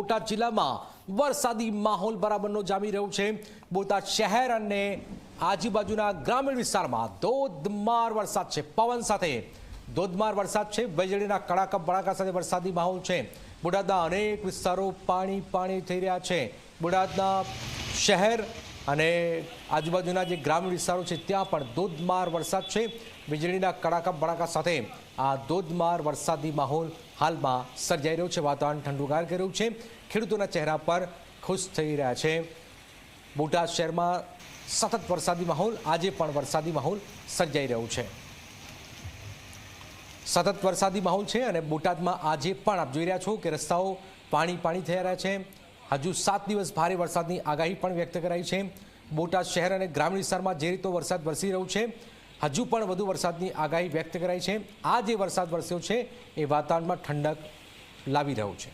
બોટાદ જિલ્લામાં વરસાદી માહોલ બરાબરનો જામી રહ્યો છે. બોટાદ શહેર અને આજુબાજુના ગ્રામીણ વિસ્તારમાં ધોધમાર વરસાદ છે. પવન સાથે ધોધમાર વરસાદ છે. વીજળીના કડાકા બળાકા સાથે વરસાદી માહોલ છે. બોટાદના અનેક વિસ્તારો પાણી પાણી થઈ રહ્યા છે. બોટાદના શહેર અને આજુબાજુના જે ગ્રામીણ વિસ્તારો છે, ત્યાં પણ ધોધમાર વરસાદ છે. વીજળીના કડાકા બડાકા સાથે આ ધોધમાર વરસાદી માહોલ હાલમાં સર્જાઈ રહ્યો છે. વાતાવરણ ઠંડુગાર કરી રહ્યું છે. ખેડૂતોના ચહેરા પર ખુશ થઈ રહ્યા છે. બોટાદ શહેરમાં સતત વરસાદી માહોલ, આજે પણ વરસાદી માહોલ સર્જાઈ રહ્યો છે. સતત વરસાદી માહોલ છે અને બોટાદમાં આજે પણ આપ જોઈ રહ્યા છો કે રસ્તાઓ પાણી પાણી થઈ રહ્યા છે. હજુ સાત દિવસ ભારે વરસાદની આગાહી પણ વ્યક્ત કરાઈ છે. બોટાદ શહેર અને ગ્રામીણ વિસ્તારમાં જે રીતો વરસાદ વરસી રહ્યો છે, હજુ પણ વધુ વરસાદની આગાહી વ્યક્ત કરાઈ છે. આ જે વરસાદ વરસ્યો છે, એ વાતાવરણમાં ઠંડક લાવી રહ્યો છે.